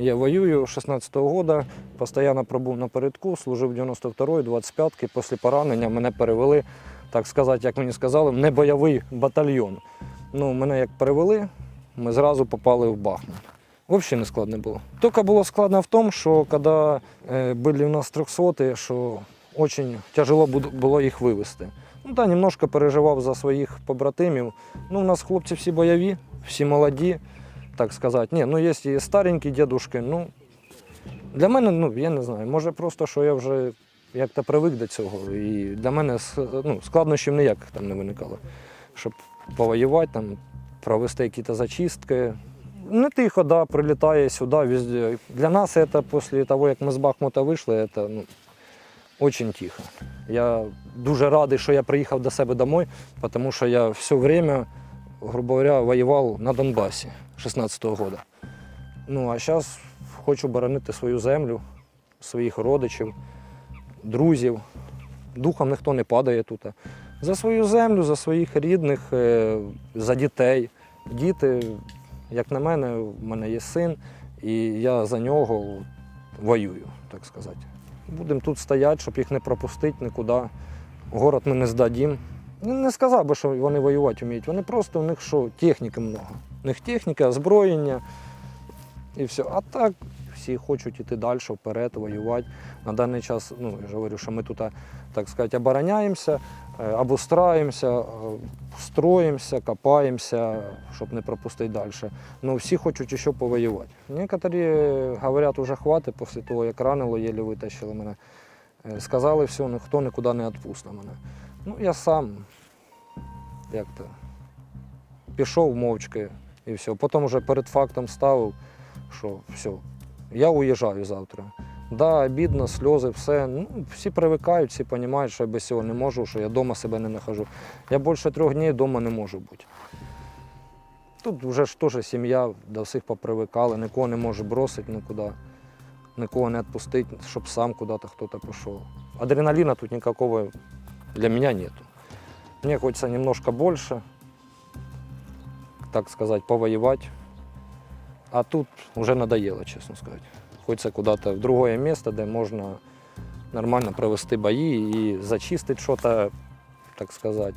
Я воюю 16-го года, постійно пробув на передку, служив 92-ї, 25-ки. Після поранення мене перевели, так сказати, як мені сказали, в небойовий батальйон. Ну, мене як перевели, ми зразу попали в Бахмут. Взагалі не складно було. Тільки було складно в тому, що коли е, були у нас 300 що дуже тяжело було їх вивезти. Ну так, немножко переживав за своїх побратимів. Ну, у нас хлопці всі бойові, всі молоді, так сказати. Ні, ну є і старенькі дідушки. Ну, для мене, ну, я не знаю, може просто, що я вже як-то привик до цього. І для мене ну, складнощів ніяких там не виникало. Щоб повоювати, там, провести якісь зачистки. Не тихо, да, прилітає сюди, везде. Для нас це після того, як ми з Бахмута вийшли, це ну, дуже тихо. Я дуже радий, що я приїхав до себе домой, тому що я все время, грубо говоря, воював на Донбасі 16-го року. Ну, а зараз хочу боронити свою землю, своїх родичів, друзів. Духом ніхто не падає тут. За свою землю, за своїх рідних, е, за дітей. Діти, як на мене, в мене є син, і я за нього воюю, так сказати. Будемо тут стояти, щоб їх не пропустити нікуди. Город ми не здадім. Не сказав би, що вони воювати вміють. Вони просто у них що, техніки много. У них техніка, озброєння і все. А так всі хочуть іти далі, вперед, воювати. На даний час, ну, я ж говорю, що ми тут, так сказати, обороняємося, е, обустраємося, е, строїмося, копаємося, щоб не пропустити далі. Ну, всі хочуть ще повоювати. Некоторі говорять, уже хватить після того, як ранило, єлі витащили мене. Е, Сказали, все, ніхто нікуди не відпустить мене. Ну, я сам як то пішов мовчки і все. Потім вже перед фактом ставив, що все, я уїжджаю завтра. Да, обідно, сльози, все. Ну, всі привикають, всі розуміють, що я без цього не можу, що я вдома себе не нахожу. Я більше трьох днів вдома не можу бути. Тут вже ж теж сім'я, до всіх попривикали, нікого не може бросити нікуди, нікого не відпустити, щоб сам куди-то хтось пішов. Адреналіна тут ніякого для меня нету. Мне хочется немножко больше, так сказати, повоювати. А тут вже надоело, чесно сказати. Хочеться куди-то в друге місце, де можна нормально провести бої і зачистити что-то, так сказать,